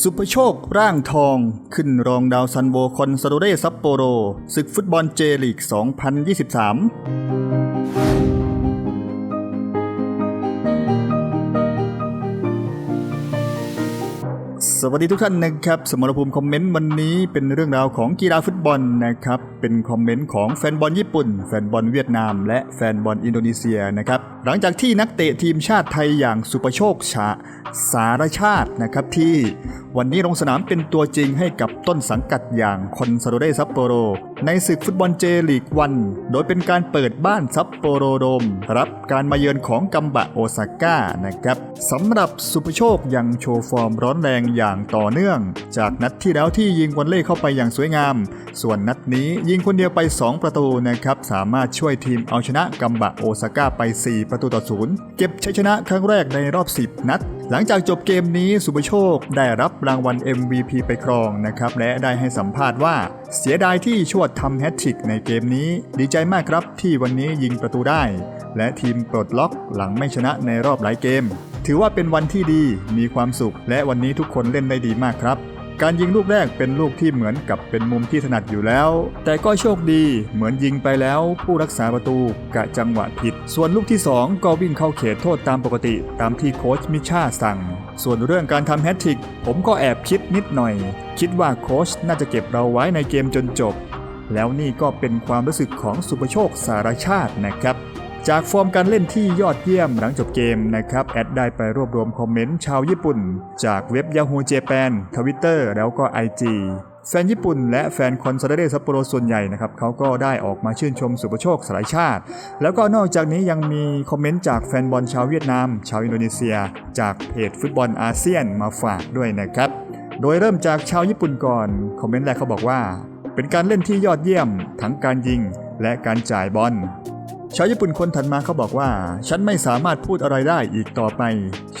สุภโชค ร่างทอง ขึ้นรองดาวซันโบคอนซาโดเรซัปโปโรศึกฟุตบอลเจลีก 2023 สวัสดีทุกท่านนะครับ สมรภูมิคอมเมนต์วันนี้เป็นเรื่องราวของกีฬาฟุตบอลนะครับ เป็นคอมเมนต์ของแฟนบอลญี่ปุ่น แฟนบอลเวียดนาม และแฟนบอลอินโดนีเซียนะครับ หลังจากที่นักเตะทีมชาติไทยอย่างสุประโชคชาสารชาตินะครับที่วันนี้ลงสนามเป็นตัวจริงให้กับต้นสังกัดอย่างคอนซาโดเรซัปโปโร ในศึกฟุตบอลเจลีกวัน โดยเป็นการเปิดบ้านซัปโปโรโดม รับการมาเยือนของกัมบะโอซาก้านะครับสำหรับสุภโชคยังโชว์ฟอร์มร้อนแรงอย่างต่อเนื่อง จากนัดที่แล้วที่ยิงวันเล่เข้าไปอย่างสวยงาม ส่วนนัดนี้ยิงคนเดียวไป 2 ประตูนะครับ สามารถช่วยทีมเอาชนะกัมบะโอซาก้าไป 4 ประตูต่อศูนย์เก็บชัยชนะครั้งแรกในรอบ 10 นัด หลังจากจบเกมนี้สุภโชคได้รับรางวัล MVP ไปครองนะครับและได้ให้สัมภาษณ์ว่า เสียดายที่ชวดทำแฮตทริกในเกมนี้ ดีใจมากครับที่วันนี้ยิงประตูได้ และทีมปลดล็อกหลังไม่ชนะในรอบหลายเกม ถือว่าเป็นวันที่ดีมีความสุข และวันนี้ทุกคนเล่นได้ดีมากครับ การยิงลูกแรกเป็นลูกที่เหมือนกับเป็นมุมที่ถนัดอยู่แล้ว แต่ก็โชคดีเหมือนยิงไปแล้ว ผู้รักษาประตูกะจังหวะผิด ส่วนลูกที่ 2 ก็วิ่งเข้าเขตโทษตามปกติ ตามที่โค้ชมิชาสั่ง ส่วนเรื่องการทำแฮตทริกผมก็แอบคิดนิดหน่อย คิดว่าโค้ชน่าจะเก็บเราไว้ในเกมจนจบ แล้วนี่ก็เป็นความรู้สึกของสุภโชคสารชาตินะครับ จากฟอร์มการเล่นที่ยอดเยี่ยมหลังจบเกมนะครับแอดได้ไปรวบรวมคอมเมนต์ชาวญี่ปุ่น จากเว็บ Yahoo Japan Twitter แล้วก็ IG แฟนญี่ปุ่นและแฟนคอนซาเดเรซัปโปโรส่วนใหญ่นะครับเขาก็ได้ออกมาชื่นชมสุภโชคสลายชาติ แล้วก็นอกจากนี้ยังมีคอมเมนต์จากแฟนบอลชาวเวียดนาม ชาวอินโดนีเซีย จากเพจฟุตบอลอาเซียนมาฝากด้วยนะครับ โดยเริ่มจากชาวญี่ปุ่นก่อน คอมเมนต์แรกเขาบอกว่า เป็นการเล่นที่ยอดเยี่ยม ทั้งการยิงและการจ่ายบอล ชาวญี่ปุ่นคนถัดมาเขาบอกว่า ฉันไม่สามารถพูดอะไรได้อีกต่อไป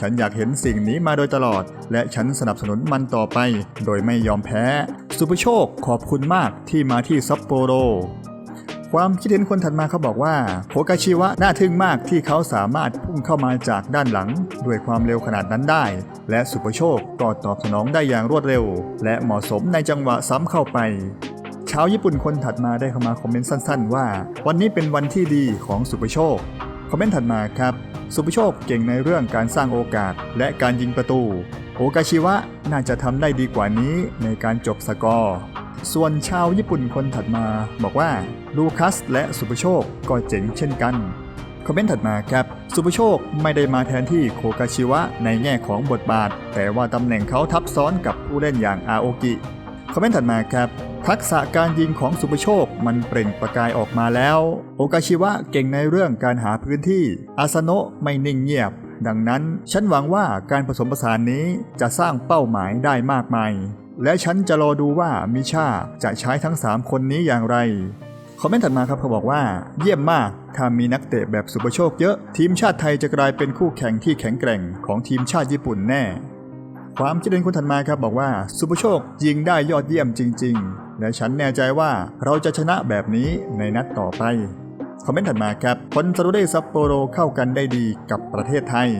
ฉันอยากเห็นสิ่งนี้มาโดยตลอด และฉันสนับสนุนมันต่อไป โดยไม่ยอมแพ้ สุภโชคขอบคุณมากที่มาที่ซัปโปโรความคิดเห็นคนถัดมาเขาบอกว่าโคกาชิวะน่าทึ่งมากที่เขาสามารถพุ่งเข้ามาจากด้านหลัง ด้วยความเร็วขนาดนั้นได้ และสุภโชคก็ตอบสนองได้อย่างรวดเร็ว และเหมาะสมในจังหวะซ้ำเข้าไป ชาวญี่ปุ่นคนถัดมาได้เข้ามาคอมเมนต์สั้น ๆ ว่า วันนี้เป็นวันที่ดีของสุภโชค คอมเมนต์ถัดมาครับ สุภโชคเก่งในเรื่องการสร้างโอกาสและการยิงประตู โอกาชิวะน่าจะทำได้ดีกว่านี้ในการจบสกอร์ ส่วนชาวญี่ปุ่นคนถัดมาบอกว่าลูคัสและสุภโชคก็เจ๋งเช่นกันคอมเมนต์ถัดมาครับสุภโชคไม่ได้มาแทนที่โคกาชิวะในแง่ของบทบาท แต่ว่าตำแหน่งเขาทับซ้อนกับผู้เล่นอย่างอาโอกิคอมเมนต์ถัดมาครับ ทักษะการยิงของสุภโชคมันเปล่งประกายออกมาแล้ว โอกาชิวะเก่งในเรื่องการหาพื้นที่ อาสโนะไม่นิ่งเงียบ ดังนั้นฉันหวังว่าการผสมผสานนี้จะสร้างเป้าหมายได้มากมาย และฉันจะรอดูว่ามิชาจะใช้ทั้ง 3 คนนี้อย่างไร คอมเมนต์ถัดมาครับเขาบอกว่า เยี่ยมมาก ถ้ามีนักเตะแบบสุภโชคเยอะ ทีมชาติไทยจะกลายเป็นคู่แข่งที่แข็งแกร่งของทีมชาติญี่ปุ่นแน่ความคิดเห็นคนถัดมาครับบอกว่าสุภโชคยิงได้ยอดเยี่ยมจริง ๆ และฉันแน่ใจว่าเราจะชนะแบบนี้ในนัดต่อไป คอมเมนต์ถัดมาครับคอนซาโดเรซัปโปโรเข้ากันได้ดีกับประเทศไทย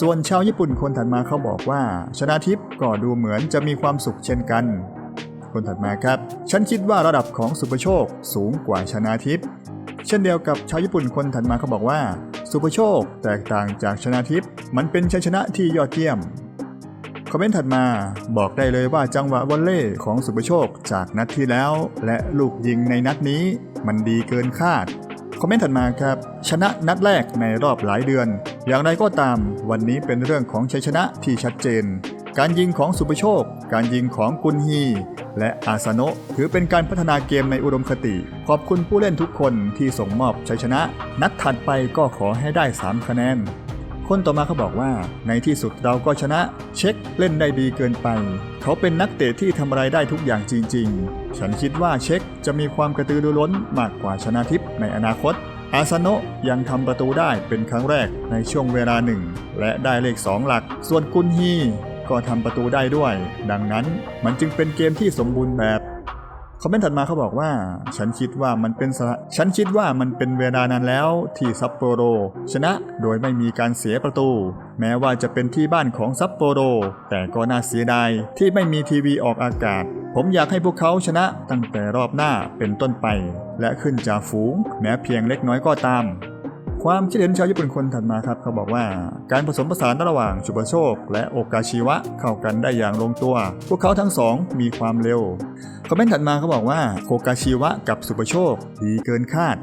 ส่วนชาวญี่ปุ่นคนถัดมาเขาบอกว่า ชนะทิพย์ก็ดูเหมือนจะมีความสุขเช่นกัน คนถัดมาครับ ฉันคิดว่าระดับของสุภโชคสูงกว่าชนะทิพย์เช่นเดียวกับชาวญี่ปุ่นคนถัดมาเขาบอกว่า สุภโชคแตกต่างจากชนะทิพย์มันเป็นชัยชนะที่ยอดเยี่ยม คอมเมนต์ถัดมาบอกได้เลยว่าจังหวะวอลเล่ของสุภโชคจากนัดที่แล้ว และลูกยิงในนัดนี้มันดีเกินคาดคอมเมนต์ถัดมาครับ ชนะนัดแรกในรอบหลายเดือน อย่างไรก็ตาม วันนี้เป็นเรื่องของชัยชนะที่ชัดเจน การยิงของสุภโชค การยิงของกุนฮี และอาซาโนะถือเป็นการพัฒนาเกมในอุดมคติ ขอบคุณผู้เล่นทุกคนที่ส่งมอบชัยชนะ นัดถัดไปก็ขอให้ได้ 3 คะแนน คนต่อมาเขาบอกว่า ในที่สุดเราก็ชนะ เช็คเล่นได้ดีเกินไป เขาเป็นนักเตะที่ทำอะไรได้ทุกอย่างจริง ๆ ฉันคิดว่าเช็คจะมีความกระตือรือร้นมากกว่าชนะทิพย์ในอนาคต อาซาโนะยังทำประตูได้เป็นครั้งแรกในช่วงเวลาหนึ่ง และได้เลข 2 หลัก ส่วนกุนฮีก็ทำประตูได้ด้วย ดังนั้นมันจึงเป็นเกมที่สมบูรณ์แบบ คอมเมนต์ถัดมาเขาบอกว่า ฉันคิดว่ามันเป็นฉันคิดว่ามันเป็นเวลานานแล้วที่ซัปโปโร ชนะโดยไม่มีการเสียประตู แม้ว่าจะเป็นที่บ้านของซัปโปโร แต่ก็น่าเสียดายที่ไม่มีทีวีออกอากาศ ผมอยากให้พวกเขาชนะตั้งแต่รอบหน้าเป็นต้นไป และขึ้นจากฝูง แม้เพียงเล็กน้อยก็ตาม ความคิดเห็นชาวญี่ปุ่นคนถัดมาครับ เขาบอกว่าการผสมผสานระหว่างชุบโชค และโอกาชิวะเข้ากันได้อย่างลงตัว พวกเขาทั้งสองมีความเร็ว คอมเมนต์ถัดมาเขาบอกว่าโอกาชิวะกับสุปโชคดีเกินคาด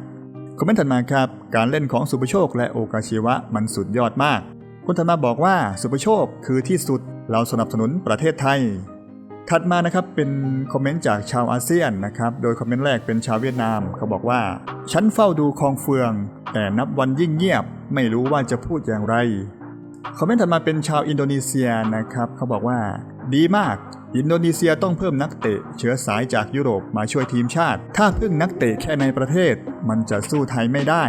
คอมเมนต์ถัดมาครับ การเล่นของสุปโชค และโอกาชิวะมันสุดยอดมาก คนถัดมาบอกว่าสุปโชคคือที่สุดเราสนับสนุนประเทศไทยถัดมานะครับเป็นคอมเมนต์จากชาวอาเซียนนะครับ โดยคอมเมนต์แรกเป็นชาวเวียดนาม เขาบอกว่า ฉันเฝ้าดูคลองเฟือง แต่นับวันยิ่งเงียบไม่รู้ว่าจะพูดอย่างไรคอมเมนต์ถัดมาเป็นชาวอินโดนีเซียนะครับ เขาบอกว่า ดีมาก อินโดนีเซียต้องเพิ่มนักเตะ เชื้อสายจากยุโรปมาช่วยทีมชาติ ถ้าพึ่งนักเตะแค่ในประเทศ มันจะสู้ไทยไม่ได้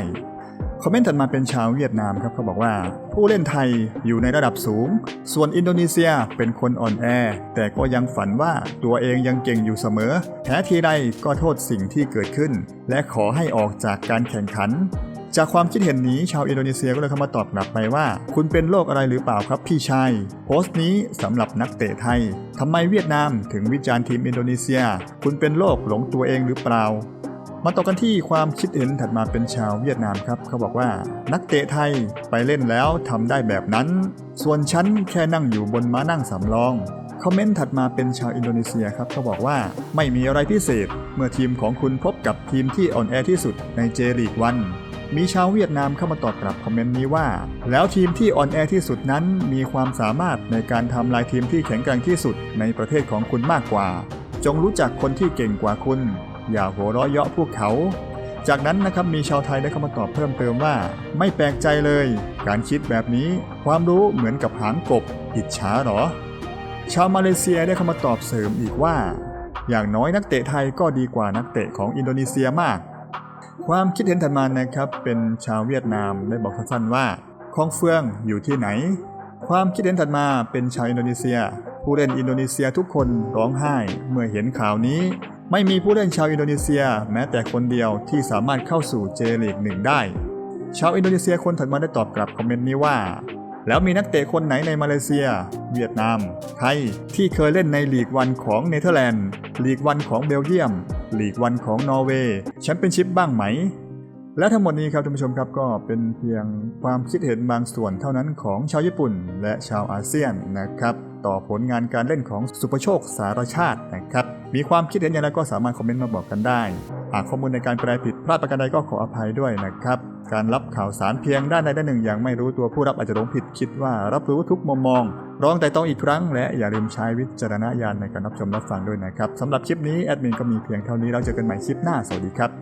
คอมเมนต์ถัดมาเป็นชาวเวียดนามครับเขาบอกว่า ผู้เล่นไทยอยู่ในระดับสูง ส่วนอินโดนีเซียเป็นคนอ่อนแอ แต่ก็ยังฝันว่าตัวเองยังเก่งอยู่เสมอแพ้ทีใดก็โทษสิ่งที่เกิดขึ้น และขอให้ออกจากการแข่งขัน จากความคิดเห็นนี้ชาวอินโดนีเซียก็เลยเข้ามาตอบกลับไปว่า คุณเป็นโรคอะไรหรือเปล่าครับพี่ชาย โพสต์นี้สำหรับนักเตะไทยทำไมเวียดนามถึงวิจารณ์ทีมอินโดนีเซีย คุณเป็นโรคหลงตัวเองหรือเปล่ามาต่อกันที่ความคิดเห็นถัดมาเป็นชาวเวียดนามครับ เขาบอกว่า นักเตะไทยไปเล่นแล้วทำได้แบบนั้น ส่วนฉันแค่นั่งอยู่บนม้านั่งสำรองคอมเมนต์ถัดมาเป็นชาวอินโดนีเซียครับเขาบอกว่าไม่มีอะไรพิเศษ เมื่อทีมของคุณพบกับทีมที่อ่อนแอที่สุดในเจลีกวัน มีชาวเวียดนามเข้ามาตอบกลับคอมเมนต์นี้ว่า แล้วทีมที่อ่อนแอที่สุดนั้นมีความสามารถในการทำลายทีมที่แข็งแกร่งที่สุดในประเทศของคุณมากกว่า จงรู้จักคนที่เก่งกว่าคุณ อย่าหัวเราะเยาะพวกเขา จากนั้นนะครับมีชาวไทยได้เข้ามาตอบเพิ่มเติมว่า ไม่แปลกใจเลย การคิดแบบนี้ ความรู้เหมือนกับหางกบอิจฉาหรอ ชาวมาเลเซียได้เข้ามาตอบเสริมอีกว่า อย่างน้อยนักเตะไทยก็ดีกว่านักเตะของอินโดนีเซียมาก ความคิดเห็นถัดมานะครับ เป็นชาวเวียดนามได้บอกสั้นๆว่าคองเฟืองอยู่ที่ไหน ความคิดเห็นถัดมาเป็นชาวอินโดนีเซีย ผู้เล่นอินโดนีเซียทุกคนร้องไห้เมื่อเห็นข่าวนี้ ไม่มีผู้เล่นชาวอินโดนีเซีย แม้แต่คนเดียวที่สามารถเข้าสู่เจลีกหนึ่งได้ ชาวอินโดนีเซียคนถัดมาได้ตอบกลับคอมเมนต์นี้ว่า แล้วมีนักเตะคนไหนในมาเลเซีย เวียดนาม ไทยที่เคยเล่นในลีกวันของเนเธอร์แลนด์ลีกวันของเบลเยียม ลีกวันของนอร์เวย์แชมเปี้ยนชิพบ้างไหม และทั้งหมดนี้ครับท่านผู้ชมครับก็เป็นเพียงความคิดเห็นบางส่วนเท่านั้นของชาวญี่ปุ่น และชาวอาเซียนนะครับ ต่อผลงานการเล่นของสุภโชคสารชาตินะครับ มีความคิดเห็นอย่างไรก็สามารถคอมเมนต์มาบอกกันได้ หากข้อมูลในการแปลผิดพลาดประการใดก็ขออภัยด้วยนะครับ การรับข่าวสารเพียงด้านใดด้านหนึ่งอย่างไม่รู้ตัวผู้รับอาจจะหลงผิดคิดว่ารับรู้ทุกมุมมองร้องแต่ต้องอีกครั้งและอย่าลืมใช้วิจารณญาณในการรับชมรับฟังด้วยนะครับสำหรับคลิปนี้แอดมินก็มีเพียงเท่านี้เราเจอกันใหม่คลิปหน้าสวัสดีครับ